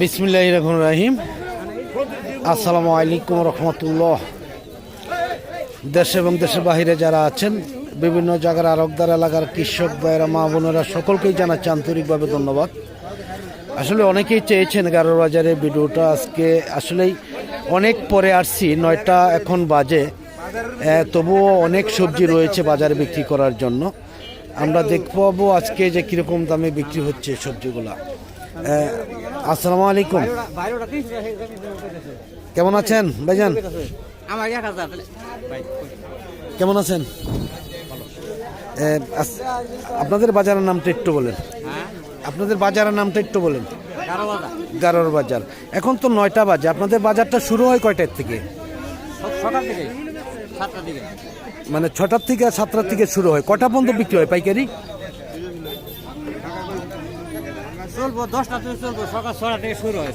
বিসমিল্লাহ রহমান রাহিম আসসালামু আলাইকুম রহমতুল্লাহ। দেশ এবং দেশের বাহিরে যারা আছেন, বিভিন্ন জায়গার আরকদার এলাকার কৃষক ভাইয়েরা, মা বোনেরা, সকলকেই জানাচ্ছি আন্তরিকভাবে ধন্যবাদ। আসলে অনেকেই চেয়েছেন গারোর বাজারে ভিডিওটা আজকে। আসলেই অনেক পরে আসছি, নয়টা এখন বাজে। তবুও অনেক সবজি রয়েছে বাজারে বিক্রি করার জন্য। আমরা দেখব আজকে যে কীরকম দামে বিক্রি হচ্ছে সবজিগুলা। আসসালামু আলাইকুম। কেমন আছেন ভাইজান? কেমন আছেন? আপনাদের বাজারের নামটা একটু বলেন। হ্যাঁ? আপনাদের বাজারের নামটা একটু বলেন। গারোর বাজার। এখন তো নয়টা বাজে। আপনাদের বাজারটা শুরু হয় কয়টার থেকে? সকাল থেকে। মানে ছটার থেকে সাতটার থেকে শুরু হয়। কটা পর্যন্ত বিক্রি হয় পাইকারি? দশটা হয়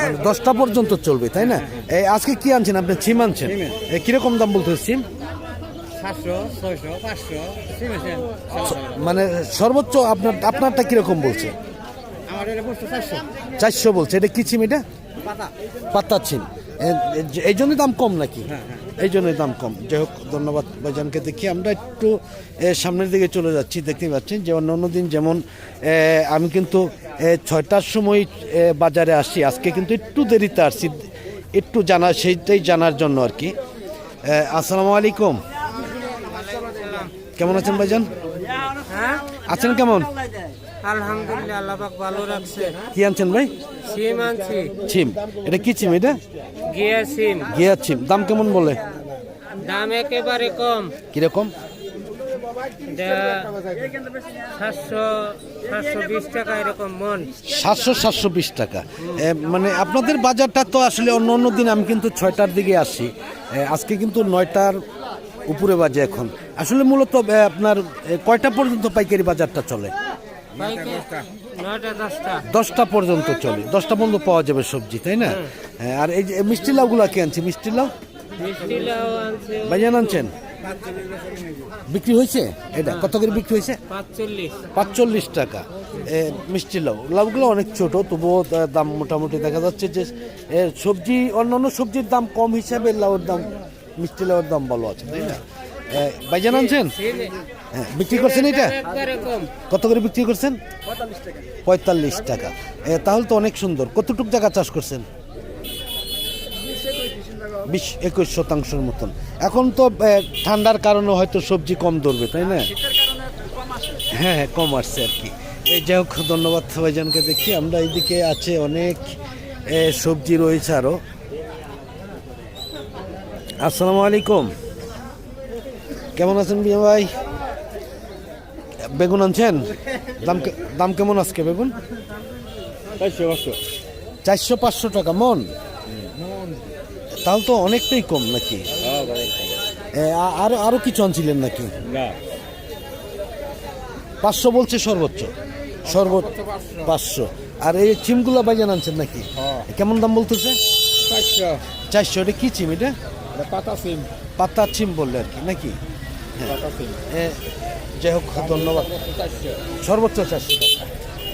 মানে দশটা পর্যন্ত চলবে তাই না? এই আজকে কি আনছেন আপনি? সিম আনছেন? কীরকম দাম বলতে সিম? পাঁচশো মানে সর্বোচ্চ আপনার আপনারটা কীরকম বলছে? চারশো। বলছে। এটা কি সিম এটা? পাতা। পাত্তা সিম। এই জন্যই দাম কম নাকি? এই জন্যই দাম কম। যাই হোক ধন্যবাদ ভাইজানকে দেখি। আমরা একটু সামনের দিকে চলে যাচ্ছি দেখতে পাচ্ছেন যে অন্য অন্য দিন যেমন আমি কিন্তু ছয়টার সময় বাজারে আসি। আজকে কিন্তু একটু দেরিতে আসছি। একটু জানা সেইটাই জানার জন্য আর কি। আসসালামু আলাইকুম। কেমন আছেন ভাইজান? হ্যাঁ? আছেন কেমন? আলহামদুলিল্লাহ আল্লাহ পাক ভালো রাখছে। কি আনছেন ভাই? সিম আনছি। ছিম। এটা কি ছিম এটা? গিয়া সিম গিয়া ছিম। দাম কেমন বলে? দাম একেবারে কম। কীরকম? সাতশো সাতশো বিশ টাকা মানে। আপনাদের বাজারটা তো আসলে অন্য অন্য দিন আমি কিন্তু ছয়টার দিকে আসি। আজকে কিন্তু নয়টার উপরে বাজে এখন। আসলে মূলত আপনার কয়টা পর্যন্ত পাইকারি বাজারটা চলে? দশটা। পর্যন্ত চলে। দশটা পর্যন্ত পাওয়া যাবে সবজি তাই না? হ্যাঁ, আর এই যে মিষ্টি লাউগুলা কে আনছি? মিষ্টি লাউ? ভাইজান আনছেন? বিক্রি হয়েছে? এটা কত করে বিক্রি হয়েছে? পাঁচচল্লিশ। টাকা। এ, মিষ্টি লাউ। লাউগুলো অনেক ছোট তবুও দাম মোটামুটি দেখা যাচ্ছে যে সবজি অন্যান্য সবজির দাম কম হিসাবে লাউর দাম মিষ্টি লাউর দাম ভালো আছে তাই না? ভাইজান আনছেন? হ্যাঁ বিক্রি করছেন এটা কত করে বিক্রি করছেন? পঁয়তাল্লিশ টাকা। তাহলে তো অনেক সুন্দর। কতটুক জায়গা চাষ করছেন? বিশ একুশ শতাংশের মতন। এখন তো ঠান্ডার কারণে হয়তো সবজি কম ধরবে তাই না? হ্যাঁ হ্যাঁ কম আসছে আর কি। এই যাই হোক ধন্যবাদ ভাইজানকে দেখি। আমরা এইদিকে আছে অনেক সবজি রয়েছে আরও। আসসালামু আলাইকুম। কেমন আছেন বিয়া ভাই? বেগুন আনছেন? দাম দাম কেমন আজকে বেগুন? চারশো পাঁচশো। টাকা মন? তাহলে তো অনেকটাই কম নাকি? আ- আরও আরও কিছু আনছিলেন নাকি? পাঁচশো বলছে সর্বোচ্চ। সর্বোচ্চ পাঁচশো। আর এই চিমগুলা বাইজান আনছেন নাকি? কেমন দাম বলতেছে? চারশো। এটা কি চিম এটা? পাতা সিম পাতা চিম বললে আর কি নাকি? যাই হোক ধন্যবাদ। সর্বোচ্চ চারশো টাকা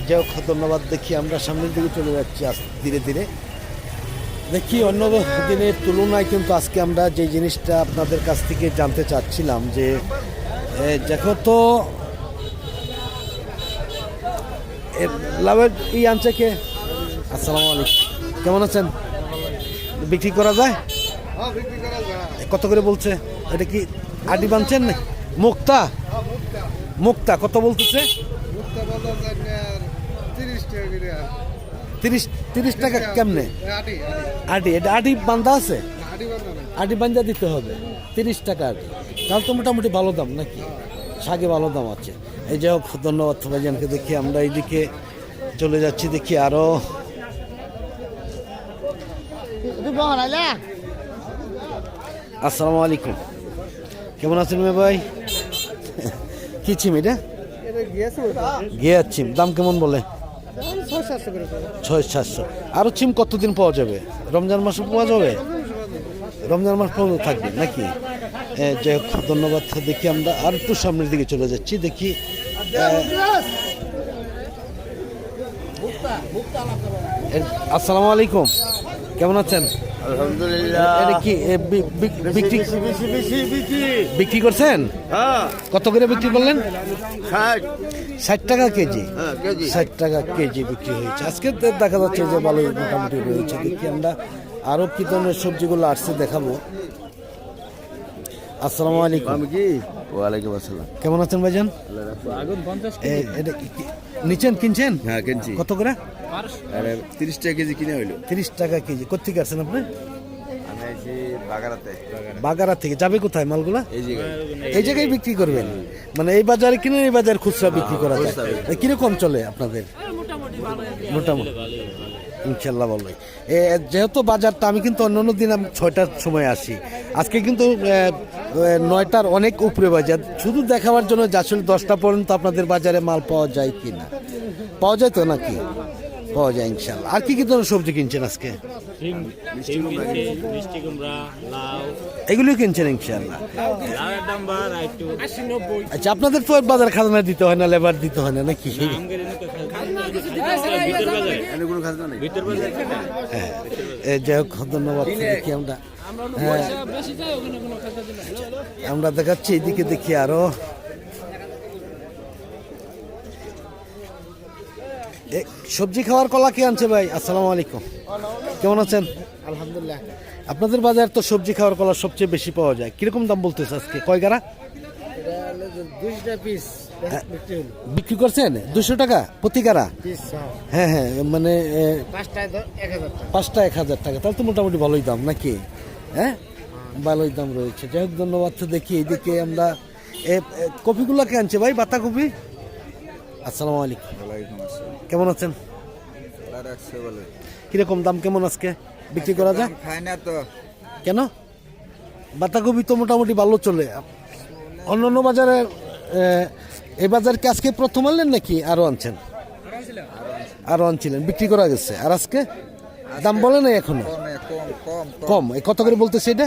যাই হোক ধন্যবাদ। দেখি আমরা সামনের দিকে চলে যাচ্ছি ধীরে ধীরে। দেখি অন্য দিনের তুলনায় কিন্তু আজকে আমরা যে জিনিসটা আপনাদের কাছ থেকে জানতে চাচ্ছিলাম যে দেখো তো লাভের ই আনছে কে? আসসালামু আলাইকুম। কেমন আছেন? বিক্রি করা যায়। কত করে বলছে? এটা কি আডি বানছেন না মুক্তা। মুক্তা কত বলতেছে? তিরিশ তিরিশ টাকা কেমনে? আডি এটা আডি বান্ধা আছে? আডি বান্ধা দিতে হবে। তিরিশ টাকা আডি তাহলে তো মোটামুটি ভালো দাম নাকি? শাকে ভালো দাম আছে। এই যাই হোক ধন্যবাদ ভাইজানকে দেখি। আমরা এইদিকে চলে যাচ্ছি দেখি আরও। আসসালামু আলাইকুম। কেমন আছেন মে ভাই? কি ছিম এটা? গিয়ার ছিম। দাম কেমন বলে? ছয় সাতশো। আরও চিম কতদিন পাওয়া যাবে? রমজান মাসে পাওয়া যাবে? রমজান মাস পর্যন্ত থাকবে নাকি? যাই হোক, ধন্যবাদ। দেখি আমরা আর একটু সামনের দিকে চলে যাচ্ছি। দেখি আসসালামু আলাইকুম। কেমন আছেন? আলহামদুলিল্লাহ। এটা কি বিক্রি বিক্রি করছেন? হ্যাঁ। কত করে বিক্রি করলেন? ষাট। টাকা কেজি? হ্যাঁ ষাট টাকা কেজি বিক্রি হয়েছে। আজকে দেখা যাচ্ছে যে ভালোই মোটামুটি রয়েছে। দেখি আমরা আরও কি ধরনের সবজিগুলো আসছে দেখাবো। আসসালামু আলাইকুম। আমি কি? ওয়ালাইকুম আসসালাম। কেমন আছেন ভাইজান? এটা নিচ্ছেন কিনছেন? হ্যাঁ কিনছি। কত করে? আরে তিরিশ টাকা কেজি কিনে হইল। তিরিশ টাকা কেজি। কোথেকে আসছেন আপনি? আমি আছি বাগারাতে। বাগারা থেকে। যাবে কোথায় মালগুলা? এই যে এই জায়গায় বিক্রি করবেন? মানে এই বাজারে কিনে এই বাজার খুচরা বিক্রি করা যায়। কীরকম চলে আপনাদের? মোটামুটি। ইনশাল্লাহ বলবে যেহেতু বাজারটা আমি কিন্তু অন্য অন্য দিন ছয়টার সময় আসি। আজকে কিন্তু নয়টার অনেক উপরে বাজার। শুধু দেখাবার জন্য আসলে দশটা পর্যন্ত আপনাদের বাজারে মাল পাওয়া যায় কি না পাওয়া যায় তো নাকি? পাওয়া যায় ইনশাল্লাহ। আর কি কি ধরনের সবজি কিনছেন আজকে? মিষ্টি কুমড়া লাউ। এগুলো কিনছেন ইনশাল্লাহ লাউয়ের দাম বার একটু। আচ্ছা আপনাদের তো বাজার খাজনা দিতে হয় না লেবার দিতে হয় না নাকি? আমগের ভিতর বাজার এনে কোনো খাজনা নেই। ভিতর বাজার হ্যাঁ যাই হোক ধন্যবাদ দেখি আমরা? হ্যাঁ। আমরা দেখাচ্ছি এদিকে দেখি আরও। সবজি খাওয়ার কলা কি আনছে ভাই? আসসালামু আলাইকুম। কেমন আছেন? আলহামদুলিল্লাহ। আপনাদের বাজার তো সবজি খাওয়ার কলা সবচেয়ে বেশি পাওয়া যায়। কীরকম দাম বলতেছে আজকে? কয় গাড়া? পিস বিক্রি করছেন? দুশো টাকা? প্রতি গাড়া? হ্যাঁ। হ্যাঁ মানে পাঁচটায় এক পাঁচটা এক হাজার টাকা। তাহলে তো মোটামুটি ভালোই দাম নাকি? হ্যাঁ? ভালোই দাম রয়েছে। যাই হোক ধন্যবাদ। তো দেখি এইদিকে আমরা কপিগুলো কে আনছে ভাই? বাতা কপি আসসালামু আলাইকুম। ওয়ালাইকুম আসসালাম। কেমন আছেন? বলে। কীরকম দাম কেমন আজকে? বিক্রি করা যায়? খায় না তো। কেন? বাতাকপি তো মোটামুটি ভালো চলে। অন্য অন্য বাজারে এই বাজার কি আজকে প্রথম আনলেন নাকি আরও আনছেন? আরও আনছিলেন বিক্রি করা গেছে। আর আজকে? দাম বলে নাই এখনও? কম কত করে বলতেছে এটা?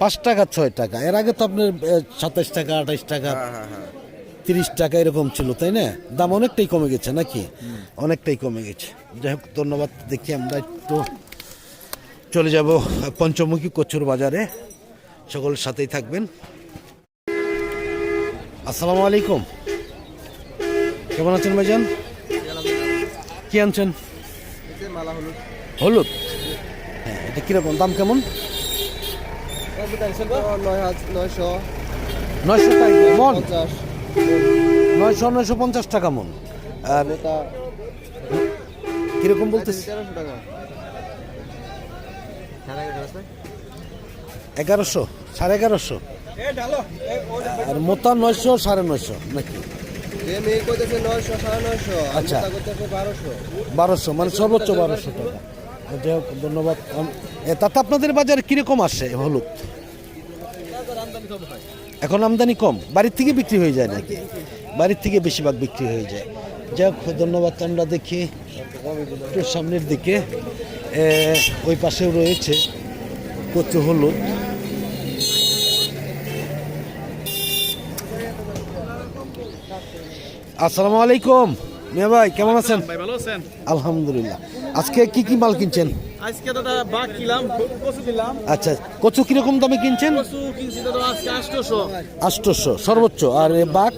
পাঁচ টাকা ছয় টাকা। এর আগে তো আপনার সাতাশ টাকা আঠাশ টাকা। হ্যাঁ হ্যাঁ। তিরিশ টাকা এরকম ছিল তাই না? দাম অনেকটাই কমে গেছে নাকি? অনেকটাই কমে গেছে। যাই হোক ধন্যবাদ দেখি আমরা একটু চলে যাব পঞ্চমুখী কচুর বাজারে। সকলের সাথেই থাকবেন। আসসালামু আলাইকুম। কেমন আছেন ভাইজান? কি আনছেন? হলুদ। হলুদ হ্যাঁ এটা কীরকম? দাম কেমন? নয়শো নয়শো। টাকা। মন? নয়শো নয়শো পঞ্চাশ টাকা মন। আর কীরকম বলতেছি? এগারোশো, সাড়ে এগারোশো। আর মোতা নয়শো, সাড়ে নয়শো নাকি? আচ্ছা। বারোশো মানে সর্বোচ্চ বারোশো টাকা। যাই হোক, ধন্যবাদ। তাতে আপনাদের বাজারে কীরকম আসে হলুদ? এখন আমদানি কম, বাড়ির থেকে বিক্রি হয়ে যায় নাকি? বাড়ির থেকে বেশিরভাগ বিক্রি হয়ে যায়। যাক, ধন্যবাদ, আমরা দেখি একটু সামনের দিকে। ওই পাশেও রয়েছে কচু হলুদ। আসসালামু আলাইকুম। মিয়া ভাই কেমন আছেন? ভাই ভালো আছেন? আলহামদুলিল্লাহ। আজকে কি কি মাল কিনছেন? আজকে দাদা বাঘ কিলাম কচু কিলাম আচ্ছা কচু কীরকম দামে কিনছেন? কচু কিনছি দাদা আজকে আটশোশো। আষ্টশো সর্বোচ্চ। আর বাঘ?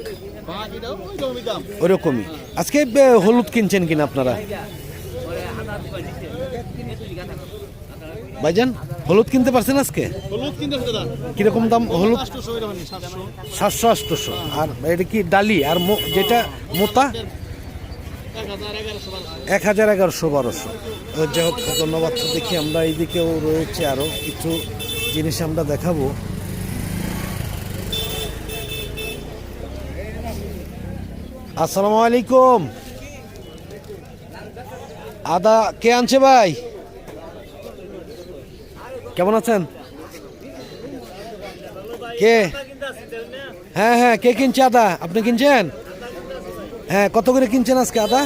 বাঘ ওই রকমই ওরকমই আজকে হলুদ কিনছেন কিনা আপনারা? ভাইজান হলুদ কিনতে পারছেন আজকে? কীরকম দাম হলুদ? আটশোশো সাতশো। আষ্টশো আর এটা কি ডালি? আর যেটা মোতা? এক হাজার এগারোশো বারোশো। যাই হোক, ধন্যবাদ। দেখি আমরা এইদিকেও রয়েছে আরও কিছু জিনিস আমরা দেখাবো। আসসালামু আলাইকুম। আদা, কে আনছে ভাই? কেমন আছেন? কে? হ্যাঁ হ্যাঁ কে কিনছে আদা? আপনি কিনছেন? হ্যাঁ কত করে কিনছেন আজকে আদা?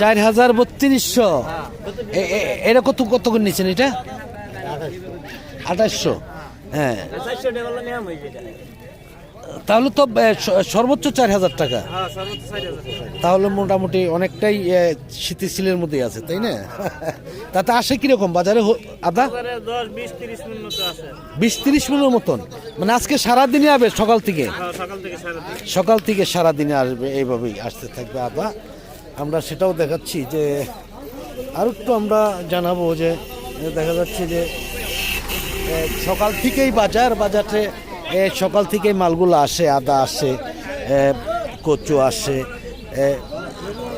চার হাজার বত্রিশশো। এটা কত কত করে নিচ্ছেন এটা? আঠাশশো। হ্যাঁ। তাহলে তো সর্বোচ্চ চার হাজার টাকা। হ্যাঁ সর্বোচ্চ চার হাজার টাকা। তাহলে মোটামুটি অনেকটাই শীতিশীলের মধ্যে আছে তাই না? তাতে আসে কীরকম? বাজারে আদা? বিশ তিরিশ মিনিটের মতন। মানে আজকে সারাদিনই আসবে সকাল থেকে? হ্যাঁ সকাল থেকে সারাদিন। সারাদিনে আসবে এইভাবেই আসতে থাকবে আদা। আমরা সেটাও দেখাচ্ছি যে আর একটু আমরা জানাব যে দেখা যাচ্ছে যে সকাল থেকেই বাজার বাজারে সকাল থেকে মালগুলো আসে আদা আসে কচু আসে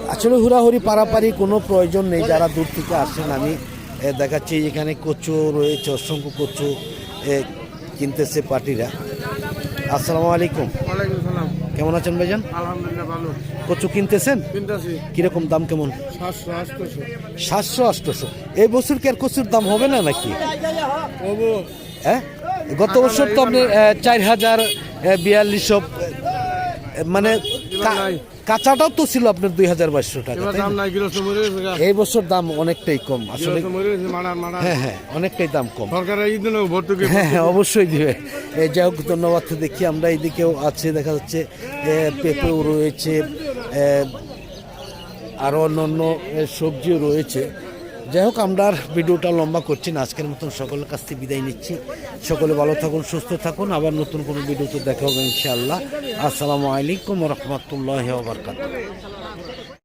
আসলে হুড়াহুড়ি পারাপারি কোনো প্রয়োজন নেই যারা দূর থেকে আসেন আমি দেখাচ্ছি এখানে কচু রয়েছে অসংখ্য কচু এ, কিনতেছে পার্টিরা। আসসালামু আলাইকুম। কেমন আছেন ভাইজান? আলহামদুলিল্লাহ ভালো। কচু কিনতেছেন? কিনতেছি। কীরকম দাম কেমন? সাতশো আটশোশো এই বছর কি আর কচুর দাম হবে না নাকি? হ্যাঁ? গত বছর তো আপনি চার হাজার বিয়াল্লিশশো মানে কাঁচাটাও তো ছিল আপনার দুই হাজার বাইশশো টাকা। এই বছর দাম অনেকটাই কম আসলে হ্যাঁ হ্যাঁ অনেকটাই দাম কম। হ্যাঁ হ্যাঁ অবশ্যই দিবে। এই যাই হোক ধন্যবাদ দেখি আমরা এইদিকেও আছে দেখা যাচ্ছে পেঁপেও রয়েছে আরও অন্য অন্য সবজিও রয়েছে। যাই হোক আমরা ভিডিওটা লম্বা করছি না। আজকের মতন সকলের কাছ থেকে বিদায় নিচ্ছি। সকলে ভালো থাকুন, সুস্থ থাকুন। আবার নতুন কোনো ভিডিও তো দেখা হবে ইনশাআল্লাহ। আসসালামু আলাইকুম রহমতুল্লাহ বারকাত